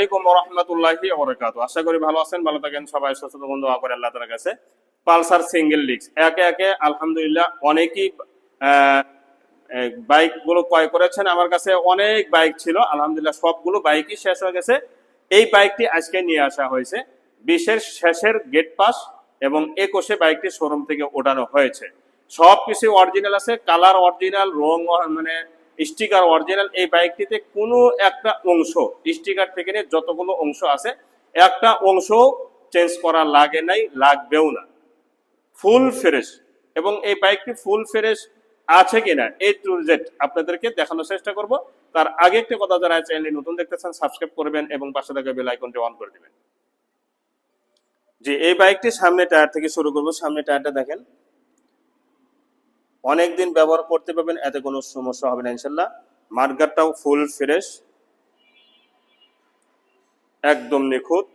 আলাইকুম রহমতুল্লাহি ওবরাকাতু আশা করি ভালো আছেন, ভালো থাকেন সবাই বন্ধু আল্লাহ কাছে। পালসার সিঙ্গেল একে একে আলহামদুলিল্লাহ অনেকেই বাইকগুলো ক্রয় করেছেন। আমার কাছে অনেক বাইক ছিল। আলহামদুলিল্লাহ সবগুলো বাইকই শেষ হয়ে গেছে। এই বাইকটি আজকে নিয়ে আসা হয়েছে। বিশের শেষের গেট পাস এবং একুশে বাইকটি শোরুম থেকে ওঠানো হয়েছে। সব কিছু অরিজিনাল আছে। কালার অরিজিনাল, রং মানে স্টিকার অরিজিনাল এই বাইকটিতে কোনো একটা অংশ স্টিকার থেকে নিয়ে যতগুলো অংশ আছে, একটা অংশ চেঞ্জ করা লাগে নাই, লাগবেও না। Full fresh. এবং এই বাইকটি ফুল ফ্রেশ আছে কিনা এই টু জেড আপনাদেরকে দেখানোর চেষ্টা করব। তার আগে একটা কথা যারা চ্যানেলটি নতুন দেখতেছেন, সাবস্ক্রাইব করবেন এবং পাশে থাকা বেল আইকনটি অন করে দিবেন। যে এই বাইকটি সামনে টায়ার থেকে শুরু করব। সামনে টায়ারটা দেখেন। অনেক দিন ব্যবহার করতে পারবেন, এতে কোনো সমস্যা হবে না ইনশাল্লাহ মার্গারটাও ফুল ফ্রেশ। একদম নিখুঁত।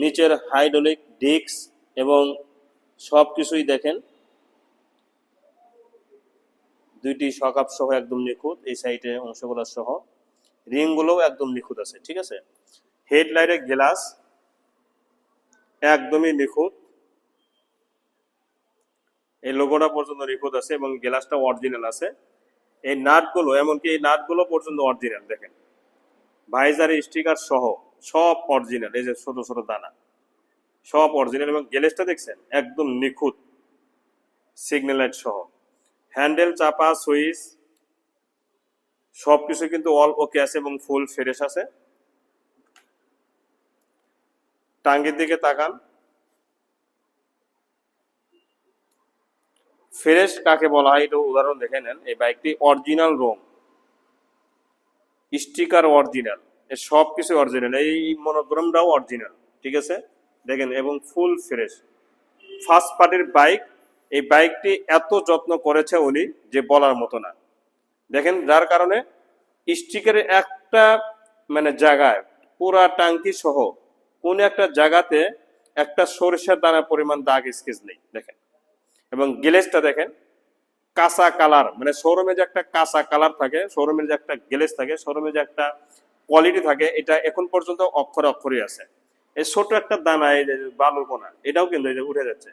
নিচের হাইড্রোলিক ডিস্ক এবং সব কিছুই দেখেন। দুইটি সকাপ সহ একদম নিখুঁত, এই সাইডে অংশগুলো সহ। রিংগুলোও একদম নিখুঁত আছে, ঠিক আছে? হেডলাইটের গ্লাস একদমই নিখুঁত। এই লোগোটা পর্যন্ত নিখুঁত আছে এবং গ্লাসটা অরিজিনাল আছে। এই নাটগুলো, এমনকি এই নাটগুলো পর্যন্ত অরিজিনাল দেখেন। ভাইজার স্টিকার সহ, সব অরিজিনাল এই যে ছোট ছোট দানা। সব অরিজিনাল এবং গ্যালেসটা দেখছেন? একদম নিখুঁত। সিগন্যাল লাইট সহ। হ্যান্ডেল চাপা, সুইচ সব কিছু কিন্তু অল ওকে আছে এবং ফুল ফ্রেশ আছে। টাঙ্গির দিকে তাকান। ফ্রেশ কাকে বলা হয়, এটা উদাহরণ দেখে নেন। এই বাইকটি অরিজিনাল রং স্টিকার অরিজিনাল। এর সব কিছু অরিজিনাল। এই মনোগ্রামটাও অরিজিনাল। ঠিক আছে? দেখেন, এবং ফুল ফ্রেশ। ফার্স্ট পার্টির বাইক, এই বাইকটি এত যত্ন করেছে উনি যে বলার মতো না। দেখেন, যার কারণে স্টিকারের একটা মানে জায়গায় পুরা টাঙ্কি সহ কোন একটা জায়গাতে একটা সরিষার দানা পরিমাণ দাগ স্কেচ নেই। দেখেন। এবং গ্লেসটা দেখেন, কাঁচা কালার মানে শোরুমে যে একটা কাঁচা কালার থাকে, শোরুমের যে একটা গ্লেস থাকে, শোরুমে যে একটা কোয়ালিটি থাকে, এটা এখন পর্যন্ত অক্ষরে অক্ষরই আছে। এই ছোট একটা দানা, এই যে বালুর কোনা, এটাও কিন্তু এই যে উঠে যাচ্ছে।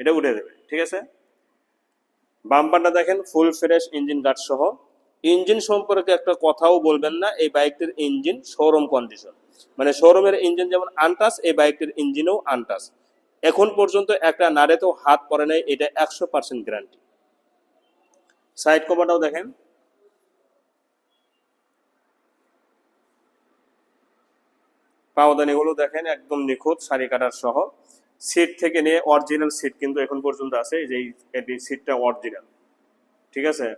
এটা উঠে যাবে, ঠিক আছে? বাম্পারটা দেখেন ফুল ফ্রেশ ইঞ্জিন গার্ড সহ। ইঞ্জিন সম্পর্কে একটা কথাও বলবেন না, এই বাইকটির ইঞ্জিন শোরুম কন্ডিশন মানে শোরুমের ইঞ্জিন যেমন আনটাস এই বাইকটির ইঞ্জিনও আনটাস এখন পর্যন্ত একটা নাড়েতেও হাত পড়ে নাই, এটা একশো পার্সেন্ট গ্যারান্টি সাইড কভারটাও দেখেন। পাওদানিগুলো দেখেন, একদম নিখুঁত, শাড়ি কাটার সহ। সিট থেকে নিয়ে অরিজিনাল সিট কিন্তু এখন পর্যন্ত আছে যে এই- সিটটা অরিজিনাল ঠিক আছে?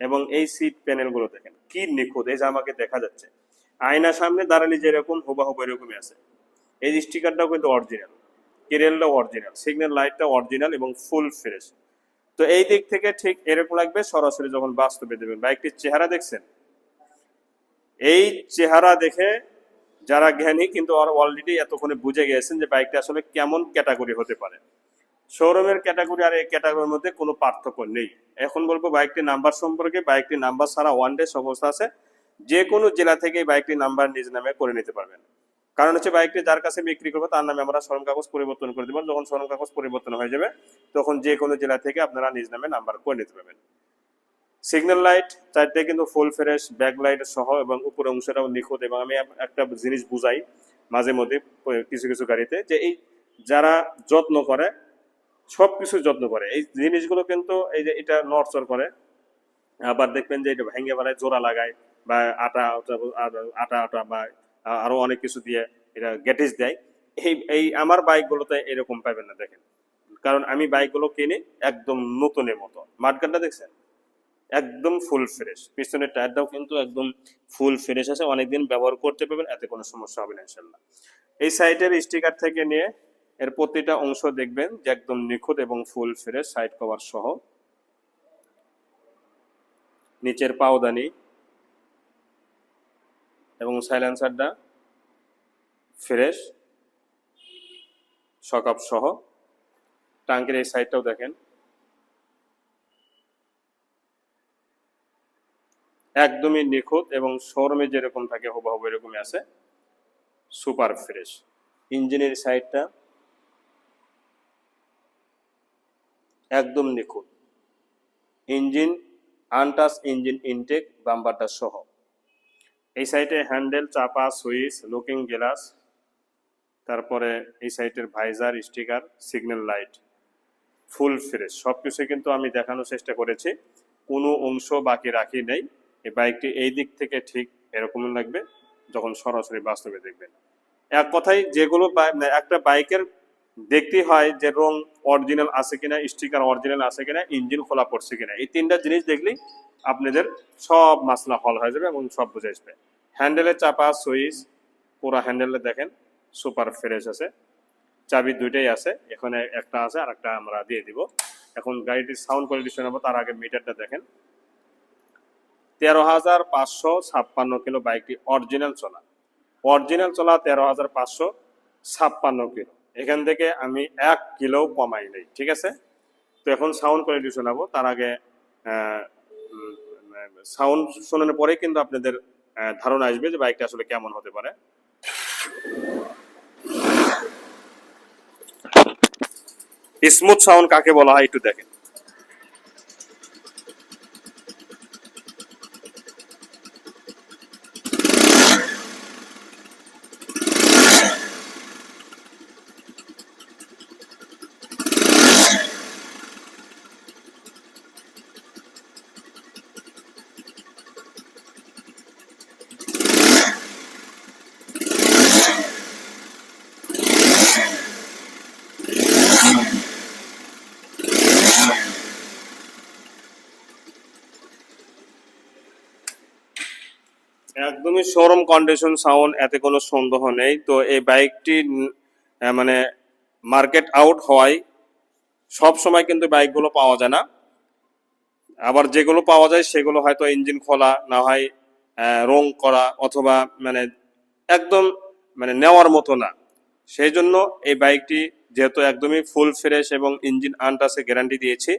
এবং এই সিট প্যানেলগুলো দেখেন, কি নিখুঁত, এই যে আমাকে দেখা যাচ্ছে। আয়না সামনে দাঁড়ালে যেরকম হুবাহুব এরকমই আছে। এই স্টিকারটাও কিন্তু অরিজিনাল কেরিয়ালটাও অরিজিনাল সিগন্যাল লাইটটা অরিজিনাল এবং ফুল ফ্রেশ তো এই দিক থেকে ঠিক এরকম লাগবে, সরাসরি যখন বাস্তবে দেবেন। বাইকটির চেহারা দেখছেন? এই চেহারা দেখে যারা জ্ঞানী কিন্তু অলরেডি এতক্ষণে বুঝে গিয়েছেন যে বাইকটা আসলে কেমন ক্যাটাগরি হতে পারে। শোরুমের ক্যাটাগরি আর এই ক্যাটাগরির মধ্যে কোনো পার্থক্য নেই। এখন বলব, বাইকটির নাম্বার সম্পর্কে, বাইকটির নাম্বার ছাড়া ওয়ান ডে অবস্থা আছে। যে কোনো জেলা থেকে বাইকটির নাম্বার নিজ নামে করে নিতে পারবেন। কারণ হচ্ছে বাইকটি যার কাছে বিক্রি করব, তার নামে আমরা শরম কাগজ পরিবর্তন করে দেবো। যখন শরম কাগজ পরিবর্তন হয়ে যাবে, তখন যে কোনো জেলা থেকে আপনারা নিজ নামে নাম্বার করে নিতে পারবেন। সিগন্যাল লাইট চারটে কিন্তু ফুল ফ্রেশ ব্যাক লাইট সহ এবং উপরে অংশটাও নিখুঁত এবং আমি একটা জিনিস বুঝাই মাঝে মধ্যে কিছু কিছু গাড়িতে যে এই যারা যত্ন করে সব কিছু যত্ন করে। এই জিনিসগুলো কিন্তু এই যে এটা নড়চড় করে, আবার দেখবেন যে এটা ভেঙে বেলায় জোড়া লাগায় বা আটা- আটা আটা বা আরও অনেক কিছু দিয়ে এটা গেটিস দেয়। এই এই আমার বাইকগুলোতে এরকম পাবেন না, দেখেন। কারণ আমি বাইকগুলো কিনি একদম নতুনের মতো। মাঠগানটা দেখছেন? একদম ফুল ফ্রেশ পিছনের টায়ারটাও কিন্তু একদম ফুল ফ্রেশ আছে। অনেকদিন ব্যবহার করতে পারবেন, এতে কোনো সমস্যা হবে না ইনশাল্লাহ এই সাইডের স্টিকার থেকে নিয়ে এর প্রতিটা অংশ দেখবেন যে একদম নিখুঁত এবং ফুল ফ্রেশ সাইড কভার সহ। নিচের পাওদানি এবং সাইলেন্সারটা ফ্রেশ, সকাপ সহ। টাঙ্কের এই সাইডটাও দেখেন। একদমই নিখুঁত এবং শোরুমে যেরকম থাকে, হুবহু এরকমই আছে। Super fresh. ইঞ্জিনের সাইডটা একদম নিখুঁত। ইঞ্জিন আনটাস ইঞ্জিন ইনটেক বাম্বারটা সহ। এই সাইডে হ্যান্ডেল, চাপা, সুইচ, লুকিং গ্লাস, তারপরে এই সাইডের visor, sticker, signal light, full fresh. সব কিছু কিন্তু আমি দেখানোর চেষ্টা করেছি। কোনো অংশ বাকি রাখি নেই। এই বাইকটি এই দিক থেকে ঠিক এরকমই লাগবে, যখন সরাসরি বাস্তবে দেখবেন। এক কথায় যেগুলো একটা বাইকের দেখতে হয় যে রং অরিজিনাল আছে কিনা স্টিকার অরিজিনাল আছে কিনা ইঞ্জিন খোলা পড়ছে কিনা। এই তিনটা জিনিস দেখলেই আপনাদের সব মাসলা হল হয়ে যাবে এবং সব বুঝে আসবে। হ্যান্ডেলে চাপা সুইচ, পুরা হ্যান্ডেলে দেখেন সুপার ফ্রেশ আছে। চাবি দুইটাই আছে, এখানে একটা আছে আর একটা আমরা দিয়ে দিব। এখন গাড়িটির সাউন্ড কোয়ালিটি শোনাবো, তার আগে মিটারটা দেখেন। তেরো হাজার পাঁচশো ছাপ্পান্ন কিলো বাইকটি অরিজিনাল চলা। অরিজিনাল চলা তেরো হাজার পাঁচশো ছাপ্পান্ন কিলো। এখান থেকে আমি এক কিলো কমাই নেই, ঠিক আছে? তো এখন সাউন্ড কোয়ালিটি শোনাবো। তার আগে সাউন্ড শোনানোর পরে কিন্তু আপনাদের ধারণা আসবে যে বাইকটা আসলে কেমন হতে পারে। স্মুথ সাউন্ড কাকে বলা হয় একটু দেখেন। একদমই শোরুম কন্ডিশন সাউন্ড এতে কোনো সন্দেহ নেই। তো এই বাইকটি মানে মার্কেট আউট হওয়ায় সব সময় কিন্তু বাইকগুলো পাওয়া যায় না। আবার যেগুলো পাওয়া যায়, সেগুলো হয়তো ইঞ্জিন খোলা, না হয় রং করা অথবা মানে একদম মানে নেওয়ার মতো না। সেই জন্য এই বাইকটি যেহেতু একদমই ফুল ফ্রেশ এবং ইঞ্জিন আনটাসে গ্যারান্টি দিয়েছি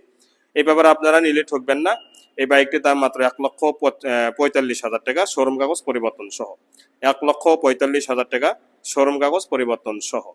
এই ব্যাপারে আপনারা নিলে ঠকবেন না। এই বাইকটির দাম মাত্র এক লক্ষ পঁয়তাল্লিশ হাজার টাকা, শোরুম কাগজ পরিবর্তন সহ। এক লক্ষ পঁয়তাল্লিশ হাজার টাকা, শোরুম কাগজ পরিবর্তন সহ।